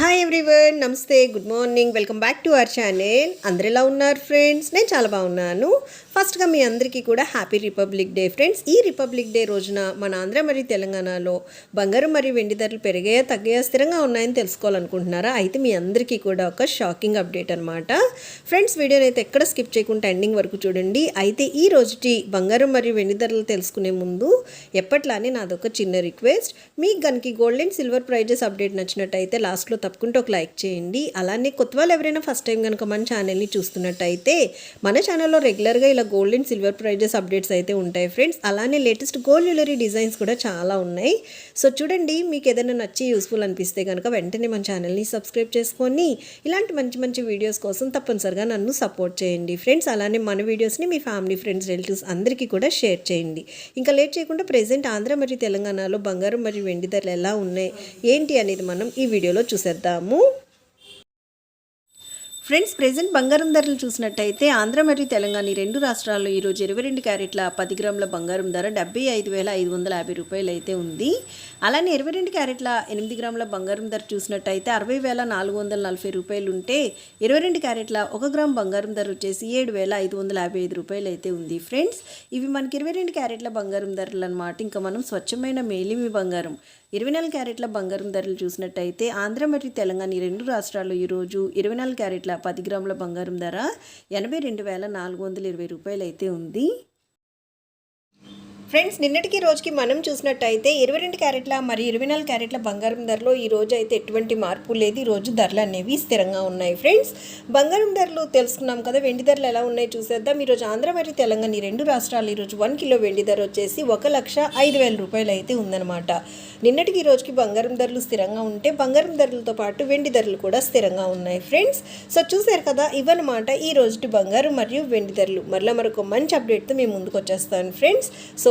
Hi everyone నమస్తే good morning welcome back to our channel అందరు ఎలా ఉన్నారు ఫ్రెండ్స్ నేను చాలా బాగున్నాను. ఫస్ట్గా మీ అందరికీ కూడా హ్యాపీ రిపబ్లిక్ డే ఫ్రెండ్స్ ఈ రిపబ్లిక్ డే రోజున మన ఆంధ్ర మరియు తెలంగాణలో బంగారం మరియు వెండి ధరలు పెరిగాయా తగ్గాయా స్థిరంగా ఉన్నాయని తెలుసుకోవాలనుకుంటున్నారా? అయితే మీ అందరికీ కూడా ఒక షాకింగ్ అప్డేట్ అనమాట ఫ్రెండ్స్ వీడియోని అయితే ఎక్కడ స్కిప్ చేయకుండా ఎండింగ్ వరకు చూడండి. అయితే ఈ రోజుటి బంగారం మరియు వెండి ధరలు తెలుసుకునే ముందు ఎప్పట్లానే నాదొక చిన్న రిక్వెస్ట్ మీకు కనుక gold and silver prizes update నచ్చినట్టయితే లాస్ట్లో తప్పకుండా ఒక లైక్ చేయండి. అలానే కొత్త వాళ్ళు ఎవరైనా ఫస్ట్ టైం కనుక మన ఛానల్ని చూస్తున్నట్టయితే మన ఛానల్లో రెగ్యులర్గా ఇలా gold and silver prizes updates అయితే ఉంటాయి ఫ్రెండ్స్ అలానే లేటెస్ట్ గోల్డ్ జ్యువెలరీ డిజైన్స్ కూడా చాలా ఉన్నాయి. సో చూడండి మీకు ఏదైనా నచ్చి యూస్ఫుల్ అనిపిస్తే కనుక వెంటనే మన ఛానల్ని సబ్స్క్రైబ్ చేసుకొని ఇలాంటి మంచి మంచి వీడియోస్ కోసం తప్పనిసరిగా నన్ను సపోర్ట్ చేయండి ఫ్రెండ్స్ అలానే మన వీడియోస్ని మీ ఫ్యామిలీ ఫ్రెండ్స్ రిలేటివ్స్ అందరికీ కూడా షేర్ చేయండి. ఇంకా లేట్ చేయకుండా ప్రజెంట్ ఆంధ్ర మరియు తెలంగాణలో బంగారం మరియు వెండి ధరలు ఎలా ఉన్నాయి ఏంటి అనేది మనం ఈ వీడియోలో చూసాం చూసేద్దాము. ఫ్రెండ్స్ ప్రెసెంట్ బంగారం ధరలు చూసినట్టయితే ఆంధ్ర మరియు తెలంగాణ ఈ రెండు రాష్ట్రాల్లో ఈరోజు ఇరవై రెండు క్యారెట్ల పది గ్రాముల బంగారం ధర డెబ్బై ఐదు వేల ఐదు వందల యాభై రూపాయలు అయితే ఉంది. అలానే ఇరవై రెండు క్యారెట్ల ఎనిమిది గ్రాముల బంగారం ధర చూసినట్టయితే అరవై వేల నాలుగు వందల నలభై రూపాయలు ఉంటే ఇరవై రెండు క్యారెట్ల ఒక గ్రామ్ బంగారం ధర వచ్చేసి ఏడు వేల ఐదు వందల యాభై ఐదు రూపాయలు అయితే ఉంది. ఫ్రెండ్స్ ఇవి మనకి ఇరవై రెండు క్యారెట్ల బంగారం ధరలు అనమాట ఇంకా మనం స్వచ్ఛమైన మేలిమి బంగారం ఇరవై నాలుగు క్యారెట్ల బంగారం ధరలు చూసినట్టయితే ఆంధ్ర మరియు తెలంగాణ ఈ రెండు రాష్ట్రాల్లో ఈరోజు ఇరవై నాలుగు క్యారెట్ల పది గ్రాముల బంగారం ధర ఎనభై రెండు వేల నాలుగు వందల ఇరవై రూపాయలు అయితే ఉంది. ఫ్రెండ్స్ నిన్నటికి రోజుకి మనం చూసినట్టయితే ఇరవై రెండు క్యారెట్ల మరియు ఇరవై నాలుగు క్యారెట్ల బంగారం ధరలో ఈ రోజు అయితే ఎటువంటి మార్పు లేదు. ఈ రోజు ధరలు అనేవి స్థిరంగా ఉన్నాయి ఫ్రెండ్స్. బంగారం ధరలు తెలుసుకున్నాం కదా వెండి ధరలు ఎలా ఉన్నాయి చూసేద్దాం. ఈరోజు ఆంధ్ర మరియు తెలంగాణ ఈ రెండు రాష్ట్రాలు ఈరోజు వన్ కిలో వెండి ధర వచ్చేసి ఒక లక్ష ఐదు వేల రూపాయలు అయితే ఉందన్నమాట. నిన్నటికి ఈ రోజుకి బంగారం ధరలు స్థిరంగా ఉంటే బంగారం ధరలతో పాటు వెండి ధరలు కూడా స్థిరంగా ఉన్నాయి ఫ్రెండ్స్. సో చూసారు కదా ఇవన్నమాట ఈ రోజుటి బంగారం మరియు వెండి ధరలు. మరలా మరొక మంచి అప్డేట్తో మేము ముందుకు వచ్చేస్తాను friends. So